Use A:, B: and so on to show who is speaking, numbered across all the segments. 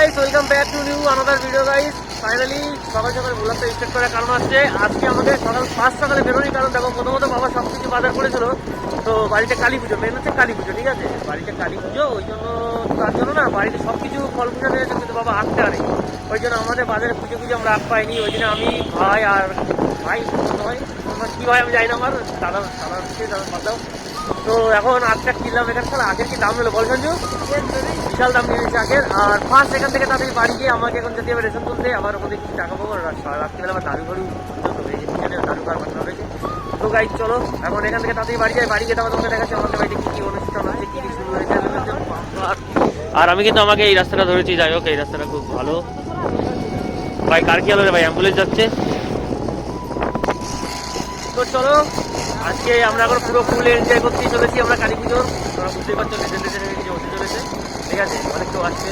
A: Guys welcome back to new another video guys finally সকাল সকাল ব্লগটা স্টার্ট করার কারণ হচ্ছে আজকে আমাদের সকাল পাঁচ সকালে বেরোনি কারণ দেখো প্রথমত বাবা সব কিছু বাজার করেছিল তো বাড়িতে কালী পুজো মেন হচ্ছে কালী পুজো ঠিক আছে বাড়িতে কালী পুজো ওই জন্য তার জন্য না বাড়িতে সব কিছু ফল পুজো নিয়েছে কিন্তু বাবা আঁকতে আনে ওই জন্য আমাদের বাজারে পুজো পুজো আমরা আঁক পাইনি ওই জন্য আমি ভাই আর ভাই ভাই আমার কি ভাই আমি জানি না আমার দাদা দাদা দাদা। তো এখন আজকে কিনলাম এখানে তাহলে আগের কি দাম হলো বল সঞ্জু? বিশাল দাম নিয়েছে আগের। আর ফার্স্ট এখান থেকে তাদের বাড়ি গিয়ে আমাকে এখন যদি আমি রেশন তুলতে আমার ওখানে কিছু টাকা পাবো? আর রাত্রিবেলা আমার দাদু ঘরু দাদু ঘর বানানো হয়েছে। তো গাই চলো এখন এখান থেকে তাড়াতাড়ি বাড়ি যাই। বাড়ি গিয়ে তারপর তোমাকে দেখাচ্ছি আমাদের বাড়িতে কি কি অনুষ্ঠান আছে কি কি শুরু হয়েছে আর আমি কিন্তু আমাকে এই রাস্তাটা ধরেছি যাই হোক এই রাস্তাটা খুব ভালো। ভাই কার কি হলো রে ভাই? অ্যাম্বুলেন্স যাচ্ছে। তো চলো আজকে আমরা এখন পুরো ফুল এনজয় করতে চলেছি আমরা কালী পুজোর তোমরা বুঝতেই পারছ লেজেন্ড কিছু হতে চলেছে। ঠিক আছে অনেক কেউ আসছে।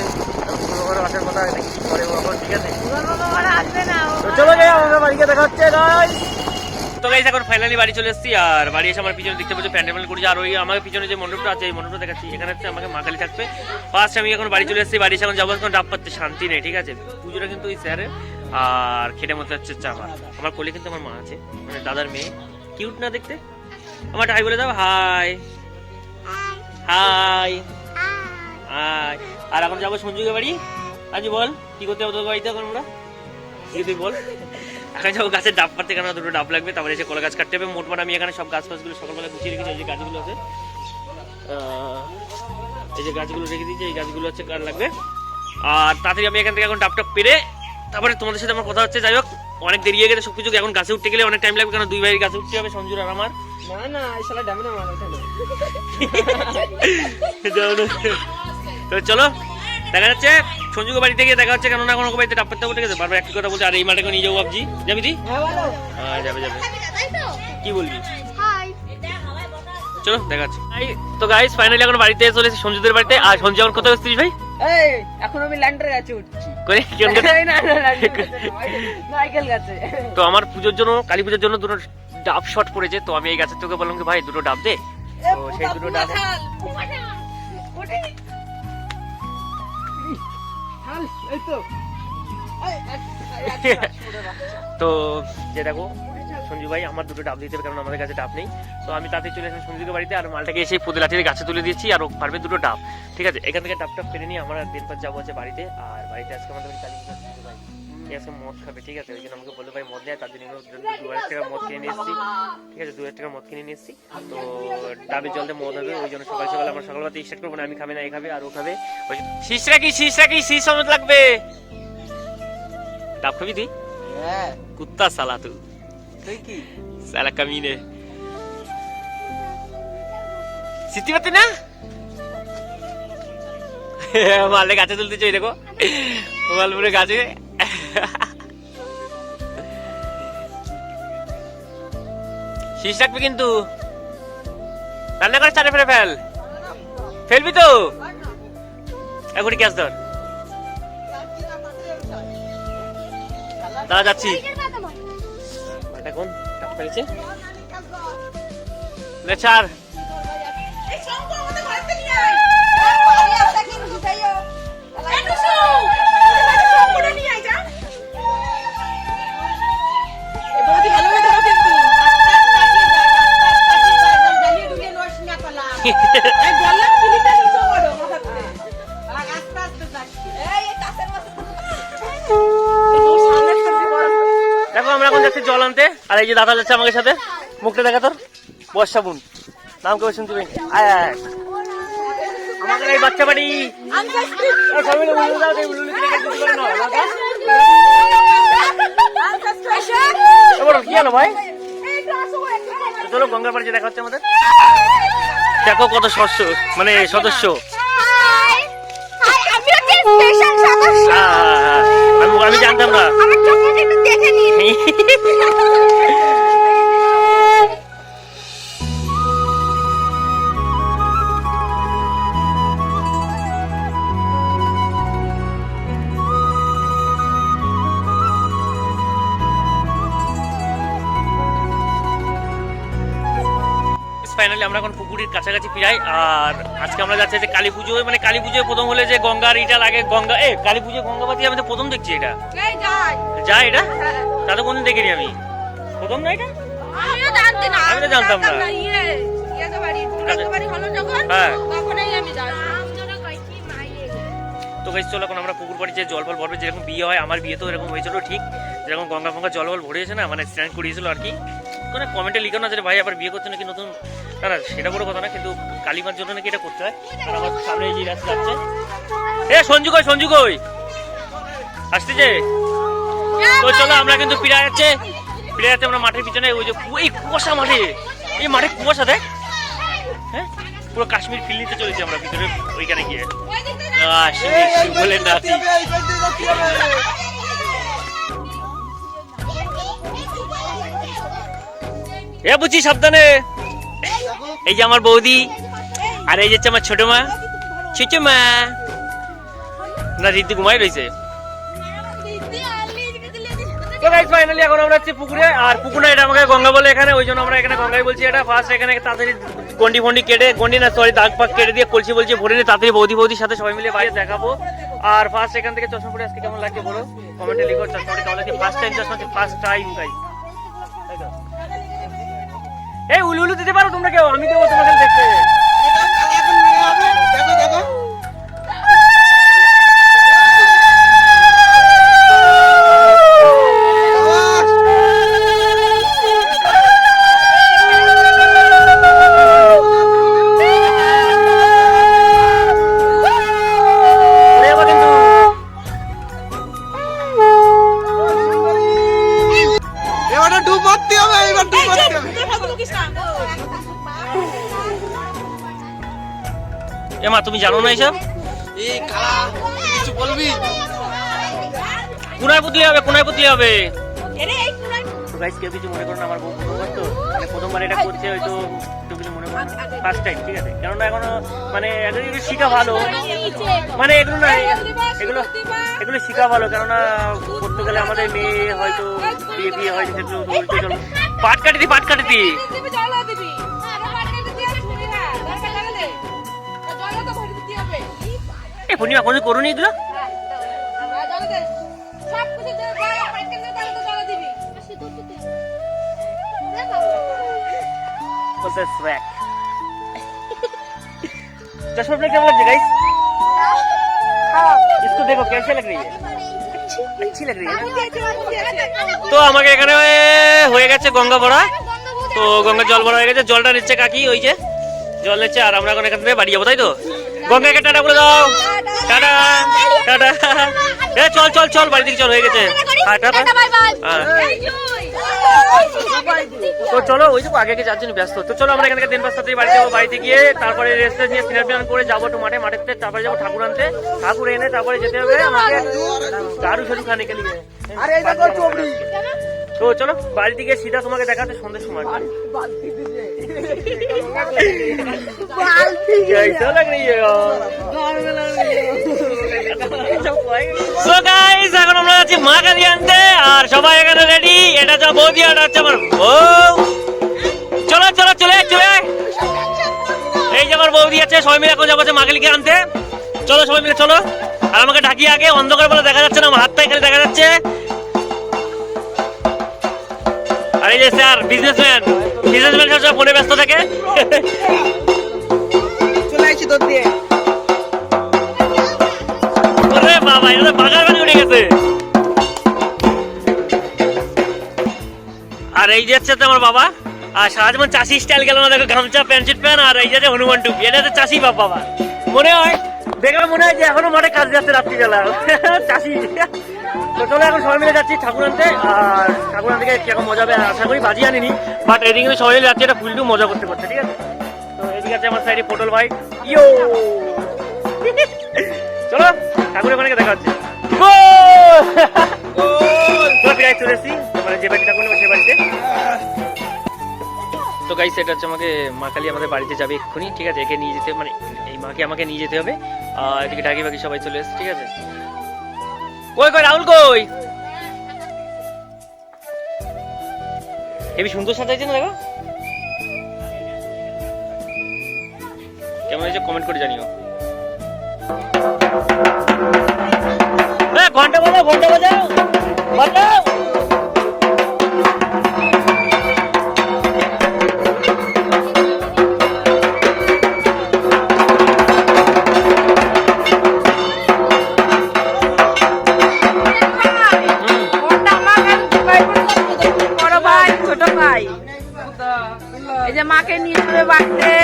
A: পুরো ঘরে আসার কথা এটা কিছু করে এখন ঠিক আছে? চলো যাই আমরা বাড়িকে দেখা হচ্ছে তো গাইস এখন ফাইনালি বাড়ি চলে এসেছি আর বাড়ি এসে আমার পিছনে দেখতে পাচ্ছি প্যান্ডেল করেছে। আর ওই আমার পিছনে যে মণ্ডপটা আছে এই মণ্ডপটা দেখাচ্ছি। এখানে হচ্ছে আমাকে মা কালী থাকবে। ফার্স্ট আমি এখন বাড়ি চলে এসেছি বাড়ি এসে এখন যাব এখন ডাব পাচ্ছে শান্তি নেই ঠিক আছে? পুজোটা কিন্তু ওই স্যারের আর খেটে মতো হচ্ছে হচ্ছে আমার। আমার কোলে কিন্তু আমার মা আছে মানে দাদার মেয়ে। কিউট না দেখতে? আমার হাই বলে দাও, হাই। হাই। হাই। আর এখন যাব সঞ্জুকে বাড়ি। আজ বল, কি করতে হবে তোর বাড়িতে এখন আমরা? তুই বল? এখন যাব গাছের ডাব পাড়তে কেন দুটো ডাব লাগবে, তারপরে এসে কলা গাছ কাটতে হবে। মোটমাট আমি এখানে সব গাছ ফাছগুলো সকালবেলা গুছিয়ে রেখেছি যে গাছগুলো আছে। এই যে গাছগুলো রেখে দিয়েছি, এই গাছগুলো হচ্ছে কার লাগবে? আর তাড়াতাড়ি আমি এখান থেকে এখন ডাবটা পেরে, তারপরে তোমাদের সাথে আমার কথা হচ্ছে। যাই হোক অনেক দেরি হয়ে গেছে সব কিছু এখন গাছে উঠতে গেলে অনেক টাইম লাগবে কারণ দুই ভাইয়ের গাছে উঠতে হবে সঞ্জুর আর আমার?
B: না না এই শালা ডামে না মারা
A: তো চলো দেখা যাচ্ছে সঞ্জুকে বাড়িতে গিয়ে দেখা হচ্ছে কেননা কোনো বাড়িতে ডাব পাতে উঠে গেছে। বারবার একই কথা বলছে আর এই মাঠে নিয়ে যাব ভাবছি যাবি তুই?
B: হ্যাঁ
A: হ্যাঁ যাবে যাবে। কি বলবি? চলো দেখা যাচ্ছে তো গাইস ফাইনালি এখন বাড়িতে চলে এসেছি সঞ্জুদের বাড়িতে। আর সঞ্জু এখন কোথায় এসেছিস ভাই?
B: এই এখন আমি ল্যান্ডার গাছে উঠছি।
A: করে কেন কোথায়?
B: না না ল্যান্ডার গাছে নয়, নারকেল গাছে
A: তো আমার পুজোর জন্য কালী পুজোর জন্য দুটো ডাব শট পড়েছে তো আমি এই গাছের তোকে বললাম কি ভাই দুটো ডাব দে তো সেই দুটো ডাব।
B: তো
A: যে দেখো সঞ্জু ভাই আমার দুটো ডাব দিতে হবে কারণ আমাদের কাছে ডাব নেই। তো আমি তাতে চলে এসেছি সঞ্জুকে বাড়িতে আর মালটাকে এসে পুদে লাঠির গাছে তুলে দিয়েছি আর পারবে দুটো ডাব। ঠিক আছে এখান থেকে ডাবটা ফেলে নিয়ে আমরা দিনপর যাব আছে বাড়িতে। আর বাড়িতে আজকে আমাদের কালী পুজো সঞ্জু ভাই। আজকে মদ খাবে? ঠিক আছে ওই জন্য আমাকে বলল ভাই মদ নেয় তার জন্য দু হাজার টাকা মদ কিনে নিয়ে এসেছি। ঠিক আছে দু হাজার টাকা মদ কিনে নিয়ে এসেছি। তো ডাবের জল দিয়ে মদ হবে ওই জন্য সকাল সকাল আমরা সকালবেলা স্টার্ট করব না আমি খাবে না এই খাবে আর ও খাবে। শীষরা কি শীষরা কি শীষ সমেত লাগবে? ডাব খাবি তুই?
B: হ্যাঁ।
A: কুত্তা সালা তুই।
B: কি
A: সালা কামিনে সিটি পাতে না মালে গাছে তুলতে চাই দেখো মালপুরে গাছে শীষ রাখবি কিন্তু রান্না করে চারে ফেলে ফেল ফেলবি তো এখনই গ্যাস ধর দাদা যাচ্ছি এটা কোন টাপ ফেলেছে লে চার
B: এ
A: আমরা এখন যাচ্ছি জল আনতে। আর এই যে দাদা যাচ্ছে আমাকে সাথে। মুখটা দেখা তোর। বর্ষা বোন। নাম কেউ শুনতে পাই আয় আয় আমাদের এই বাচ্চা বাড়ি। কি হলো ভাই? চলো গঙ্গার পাড়ে দেখা হচ্ছে আমাদের। দেখো কত সদস্য মানে সদস্য।
C: স্পেশাল সদস্য।
A: আমি জানতাম না।
C: আমার চোখে একটু দেখে নিন
A: কাছাকাছি প্রায় আর আজকে আমরা যাচ্ছি যে কালী পুজো মানে কালী পুজোয় প্রথম হলে যে গঙ্গার ইটা লাগে গঙ্গা। এ কালী পুজো গঙ্গাবাতি আমি তো প্রথম দেখছি এটা।
C: এই যাই।
A: যা এটা? তা তো কোনদিন দেখিনি আমি। প্রথম না এটা? আমি তো জানতাম না।
C: ইয়ে ইয়ে তো যখন
A: হ্যাঁ। তো চলো এখন আমরা পুকুর বাড়ি যে জল ফল ভরবে যেরকম বিয়ে হয় আমার বিয়ে তো এরকম হয়েছিল ঠিক। যেরকম গঙ্গা গঙ্গা জল ফল ভরেছে না মানে স্নান করিয়েছিল আর কি। কোনো কমেন্টে লিখো না যে ভাই আবার বিয়ে করছে নাকি নতুন? না না, সেটা বড় কথা না, কিন্তু কালিমার জন্য নাকি এটা করতে হয়। আর আমার সামনে যে রাস্তা যাচ্ছে। এ, সঞ্জু কই সঞ্জু কই? আসতেছে তো চলো, আমরা কিন্তু ফিরে যাচ্ছে। ফিরে যাচ্ছে আমরা মাঠের পিছনে ওই যে এই কুয়াশা মাঠে। এই মাঠে কুয়াশা, দেখ। হ্যাঁ? পুরো কাশ্মীর ফিল নিতে চলেছি আমরা ভিতরে, ওইখানে গিয়ে। বলে নাচি এ, বুঝি সাবধানে। এই যে আমার বৌদি, আর এই যে হচ্ছে আমার ছোট মা। ছোট মা। না রীতি ঘুমাই রয়েছে তো গাইস ফাইনালি এখন আমরা হচ্ছে পুকুরে, আর পুকুরে এটা আমাকে গঙ্গা বলে এখানে, ওই জন্য আমরা এখানে গঙ্গাই বলছি এটা। ফার্স্ট এখানে তাড়াতাড়ি গন্ডি ফন্ডি কেটে, গন্ডি না সরি দাগ পাক কেটে দিয়ে কলসি বলছি, ভরে নিয়ে তাড়াতাড়ি বৌদি বৌদির সাথে সবাই মিলে বাইরে দেখাবো। আর ফার্স্ট এখান থেকে চশমা পরে আজকে কেমন লাগছে বলো? কমেন্টে লিখো চশমাটা কেমন ফার্স্ট টাইম চশমা ফার্স্ট টাইম গাইস এই উলু উলু দিতে পারো তোমরা কেউ? আমি দেবো তোমাকে দেখতে। এইসব
B: এই কালা কিছু বলবি?
A: কোনায় পুতলি হবে কোনায় পুতলি হবে। তো গাইস কেউ কিছু মনে করো না আমার বউ প্রথমবার তো। মানে প্রথমবার এটা করছে হয়তো কেউ কিছু মনে করো ফার্স্ট টাইম ঠিক আছে? কেননা এখনও মানে এগুলো একটু শিখা ভালো। মানে এগুলো না এগুলো এগুলো শিখা ভালো কেননা করতে গেলে আমাদের মেয়ে হয়তো বিয়ে বিয়ে হয়তো সেগুলো পাট কাটি দি পাট কাটি দি এ পূর্ণিমা কোনো করুনি এগুলো বলতে swag। चश्मा अपने कैसा लग रहा है गाइस इसको देखो कैसे लग रही है अच्छी लग रही है ना তো আমাকে এখানে হয়ে গেছে গঙ্গা ভরা তো গঙ্গা জল ভরা হয়ে গেছে জলটা নিচ্ছে কাকি ওই যে জল নিচ্ছে আর আমরা এখন এখান থেকে বাড়ি যাবো তাই তো গঙ্গাকে টাটা বলে দাও। টাটা। টাটা। এ চল চল চল বাড়ি থেকে চল হয়ে গেছে। হ্যাঁ টাটা। হ্যাঁ। তো চলো ওই তো আগে আগে যার জন্য ব্যস্ত। তো চলো আমরা এখান দিন পাঁচটা থেকে বাড়ি যাব বাড়িতে গিয়ে তারপরে রেস্ট নিয়ে স্নান টান করে যাব একটু মাঠে মাঠেতে তারপরে যাব ঠাকুর আনতে। ঠাকুর এনে তারপরে যেতে হবে আমাকে দারু সারু খানে কে লিগে
B: আরে এই দেখো চোবড়ি
A: তো চলো বাড়িতে গিয়ে সিধা তোমাকে দেখাতে সন্ধ্যের সময়। এখন আমরা আর সবাই এখানে রেডি এটা যা বৌদি, আর হচ্ছে আমার বউ। চলো চলো, চলে চলে এই যে আমার বৌদি আছে, সবাই মিলে এখন যাব মা কালীকে আনতে। চলো, সবাই মিলে চলো। আর আমাকে ঢাকি আগে, অন্ধকার বলে দেখা যাচ্ছে না, আমার হাতটা এখানে দেখা যাচ্ছে। আর এই যে স্যার বিজনেসম্যান বিজনেসম্যান সব ফোনে ব্যস্ত থাকে।
B: চলে আসছি তোর দিয়ে।
A: ওরে বাবা এটা বাগার বাড়ি উঠে গেছে। আর এই যে হচ্ছে তো আমার বাবা আর সারা জীবন চাষি স্টাইল গেল না দেখো গামছা প্যান্ট প্যান্ট আর এই যে যে হনুমান টুপি। এটা হচ্ছে চাষি বাবা। মনে হয় দেখলে মনে হয় যে এখনও মাঠে কাজ যাচ্ছে রাত্রিবেলা। চাষি। তো চলো এখন সবাই মিলে যাচ্ছি ঠাকুর আনতে। আর ঠাকুর আনতে কীরকম মজা হবে আশা করি বাজি আনিনি। বাট এদিকে সবাই মিলে যাচ্ছি এটা ফুলটু মজা করতে করতে ঠিক আছে? তো এদিকে আছে আমার সাইডে পটল ভাই। ইয়ো! চলো ঠাকুরের ওখানে দেখা হচ্ছে। প্রায় চলে এসেছি। মানে যে সে বাড়িতে। তো গাইস এটা হচ্ছে আমাকে মা কালী আমাদের বাড়িতে যাবে এক্ষুনি ঠিক আছে? একে নিয়ে যেতে মানে এই মাকে আমাকে নিয়ে যেতে হবে। এদিকে ঢাকি বাকি সবাই চলে এসেছে, ঠিক আছে? কই কই, রাহুল কই? হেবি সুন্দর সাজাইছে না দেখো? কেমন হয়েছে কমেন্ট করে জানিও। ঘণ্টা বাজাও ঘণ্টা বাজাও বাজাও।
C: নিয়ে যাবে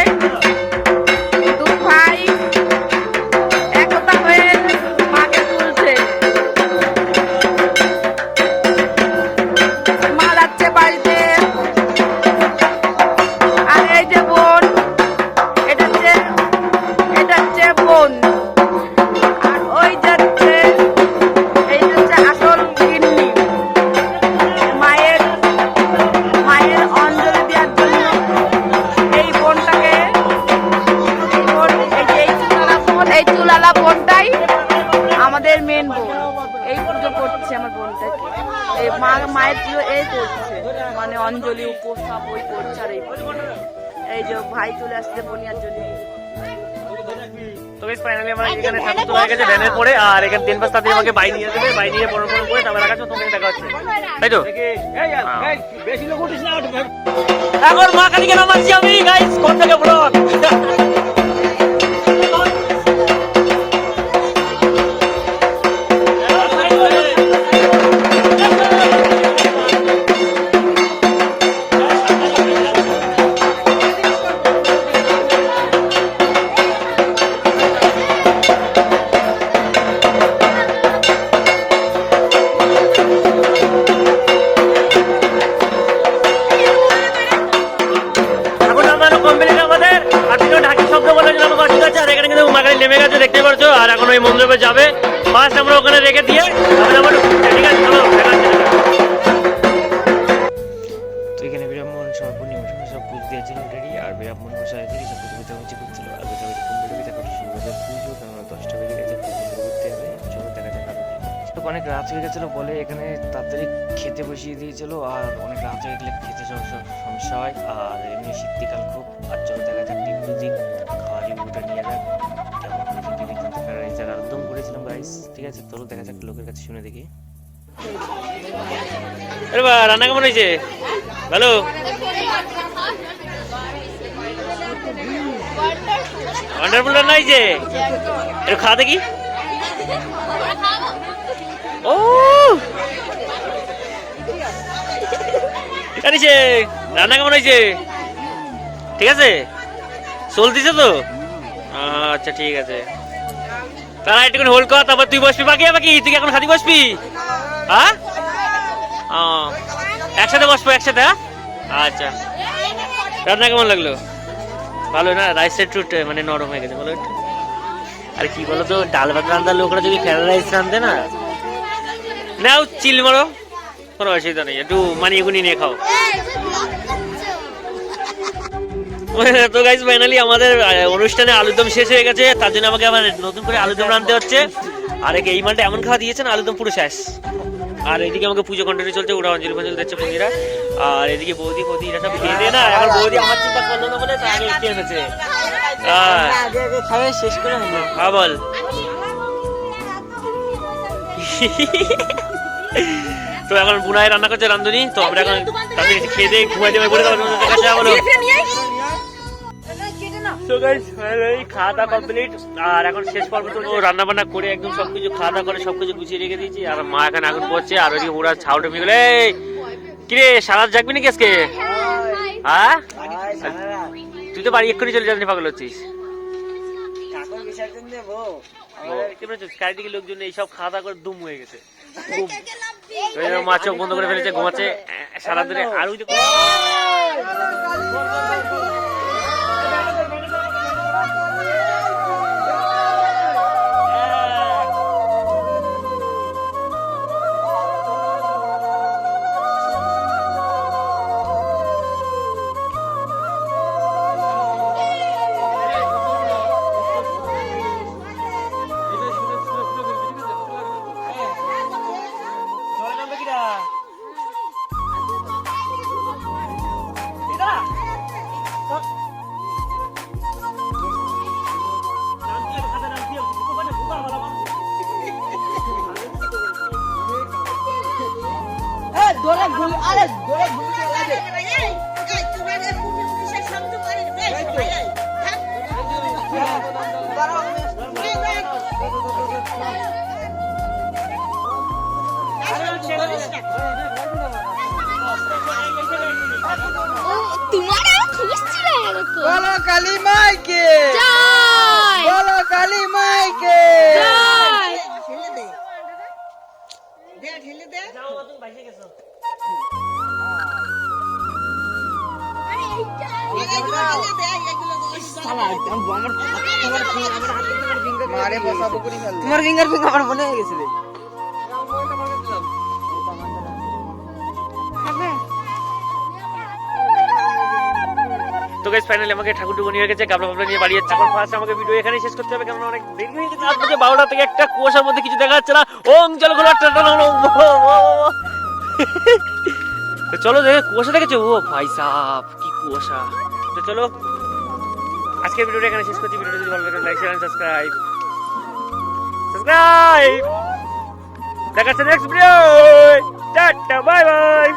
C: হয়ে
A: গেছে ভ্যানের পরে আর এখানে তিন পাঁচ তাড়াতাড়ি আমাকে বাই নিয়ে যাবে বাই নিয়ে বড় বড় করে তারপর রাখাচ্ছ তোমাকে দেখা হচ্ছে। তাই তো।
B: বেশি লোক উঠিস না
A: এখন মা কালীকে নামাচ্ছি আমি গাইস কোন থেকে ব্লগ রেখে দিয়ে
D: এখানে বিরামমোহন সর্বনিম্ন সব দিয়েছিল আর কেননা দশটা অনেক রাত হয়ে গেছিল বলে এখানে তাড়াতাড়ি খেতে বসিয়ে দিয়েছিল, আর অনেক রাত হয়ে গেলে খেতে সব সমস্যা হয়, আর এমনি শীতকাল খুব, আর চলো দেখা যাক টিপ মিউজিক খাওয়া নিয়ে যাক। রাইস ঠিক আছে চলো দেখা যাক লোকের কাছে শুনে দেখি।
A: আরে বা রান্না কেমন হয়েছে? ভালো? ওয়ান্ডারফুল রান্না হয়েছে? একটু খাওয়া দেখি। ও! জানিস রান্না কেমন হয়েছে? ঠিক আছে? চলতেছে তো? আচ্ছা ঠিক আছে। তারা একটুখানি হোল্ড কর, তারপর তুই বসবি বাকি বাকি তুই এখন খালি বসবি? হ্যাঁ? একসাথে বসবো, একসাথে হ্যাঁ? আচ্ছা। রান্না কেমন লাগল? ভালো না? রাইস একটু মানে নরম হয়ে গেছে, বলো একটু। আর কি বলো তো ডাল ভাত রান্নার লোকরা যদি ফ্রাইড রাইস রান্ধে না? নাও, চিল মারো। কোনো অসুবিধা নেই, একটু মানিয়ে গুনিয়ে নিয়ে খাও। তো গাইজ ফাইনালি আমাদের অনুষ্ঠানে আলুদম শেষ হয়ে গেছে। তার জন্য আমাকে আবার নতুন করে আলুদম রাঁধতে হচ্ছে। আর এই মালটা এমন খাওয়া দিয়েছেন আলুদম পুরো শেষ। আর এদিকে আমাকে পুজো কন্টিনিউ চলছে, ওরা অঞ্জলি ফঞ্জলি দিচ্ছে বৌদিরা আর এদিকে বৌদি বৌদি এরা সব খেয়ে দিয়ে না এখন বৌদি আমার চিন্তা করল না বলে হ্যাঁ
B: আগে খাওয়া শেষ করে
A: হ্যাঁ বল। তো এখন বুনায় রান্না করছে রান্ধুনি, তো আমরা এখন তাদের খেয়ে দিয়ে ঘুমাই দেবে বলে বলো তো গাইস ফাইনালি খাওয়া দাওয়া কমপ্লিট আর এখন শেষ পর্ব তো রান্না বান্না করে একদম সবকিছু খাওয়া দাওয়া করে সবকিছু গুছিয়ে রেখে দিয়েছি। আর মা এখানে আগুন করছে আর ওইদিকে পুরা ছাউটে মিলে গেলে। কিরে সারাত জাগবি নাকি আজকে? হ্যাঁ? তুই তো বাড়ি এক্ষুনি চলে যাবি পাগল হচ্ছিস?
B: ঠাকুর বিসর্জন দেবো।
A: কি বলছিস? চারিদিকে লোকজন এইসব খাওয়া দাওয়া করে দুম হয়ে গেছে। মা চোখ বন্ধ করে ফেলেছে ঘুমাচ্ছে সারা দিনে আর ওই
E: এরকম
B: বলো কালী মাইকে।
E: জয়।
B: বলো কালী মাইকে।
E: জয়।
B: মারে বসাবো করি ফেল তোমার ফিঙ্গার ফিঙ্গার আমার মনে হয়ে গেছিল
A: তো গাইস ফাইনালি আমাকে ঠাকুর টুকু নিয়ে গেছে কাবলা বাবলা নিয়ে বাড়ি যাচ্ছে। এখন ফার্স্ট আমাকে ভিডিও এখানে শেষ করতে হবে কারণ অনেক দেরি হয়ে গেছে। আজ থেকে বারোটা থেকে একটা কুয়াশার মধ্যে কিছু দেখা যাচ্ছে না। ওং, চলো খোলা তো চলো দেখে কুয়াশা দেখেছ? ও ভাই সাহ কি কুয়াশা। তো চলো, আজকের ভিডিওটা এখানে শেষ করছি। ভিডিওটা যদি ভালো লাগে লাইক শেয়ার সাবস্ক্রাইব সাবস্ক্রাইব দেখা যাচ্ছে next video tata bye bye